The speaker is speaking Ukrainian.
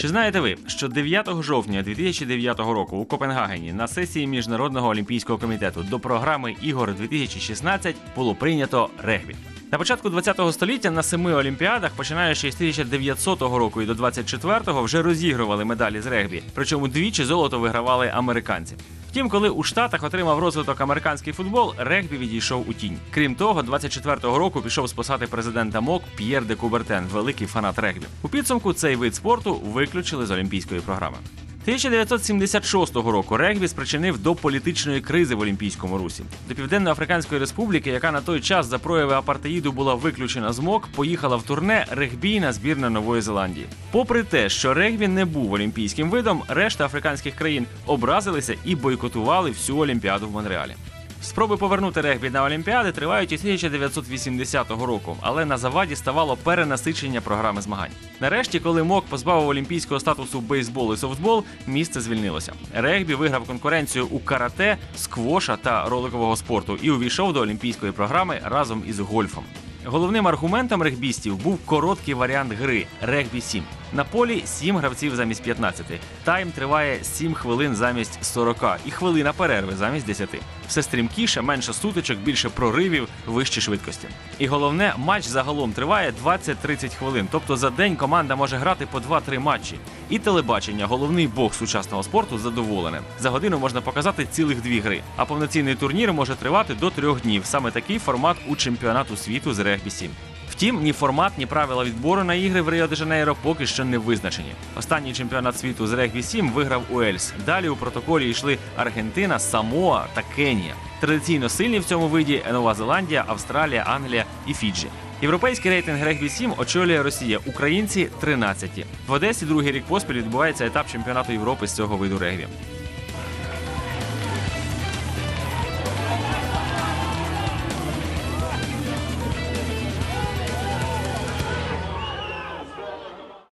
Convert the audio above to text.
Чи знаєте ви, що 9 жовтня 2009 року у Копенгагені на сесії Міжнародного олімпійського комітету до програми ігор 2016 було прийнято регбі? На початку 20 століття на семи олімпіадах, починаючи з 1900 року і до 24-го, вже розігрували медалі з регбі. Причому двічі золото вигравали американці. Втім, коли у Штатах отримав розвиток американський футбол, регбі відійшов у тінь. Крім того, 24-го року пішов спасати президента МОК П'єр де Кубертен, великий фанат регбі. У підсумку цей вид спорту виключили з олімпійської програми. 1976 року регбі спричинив до політичної кризи в Олімпійському русі. До Південно-Африканської республіки, яка на той час за прояви апартеїду була виключена з МОК, поїхала в турне регбійна збірна Нової Зеландії. Попри те, що регбі не був олімпійським видом, решта африканських країн образилися і бойкотували всю Олімпіаду в Монреалі. Спроби повернути регбі на Олімпіади тривають із 1980 року, але на заваді ставало перенасичення програми змагань. Нарешті, коли МОК позбавив олімпійського статусу бейсбол і софтбол, місце звільнилося. Регбі виграв конкуренцію у карате, сквоша та роликового спорту і увійшов до олімпійської програми разом із гольфом. Головним аргументом регбістів був короткий варіант гри регбі 7. На полі 7 гравців замість 15. Тайм триває 7 хвилин замість 40 і хвилина перерви замість 10. Все стрімкіше, менше сутичок, більше проривів, вищі швидкості. І головне, матч загалом триває 20-30 хвилин. Тобто за день команда може грати по 2-3 матчі. І телебачення, головний бог сучасного спорту, задоволене. За годину можна показати цілих дві гри. А повноцінний турнір може тривати до трьох днів. Саме такий формат у чемпіонату світу з регбі 7. Втім, ні формат, ні правила відбору на ігри в Ріо-де-Жанейро поки що не визначені. Останній чемпіонат світу з регбі 7 виграв Уельс. Далі у протоколі йшли Аргентина, Самоа та Кенія. Традиційно сильні в цьому виді Нова Зеландія, Австралія, Англія і Фіджі. Європейський рейтинг регбі 7 очолює Росія. Українці 13. В Одесі другий рік поспіль відбувається етап чемпіонату Європи з цього виду регбі.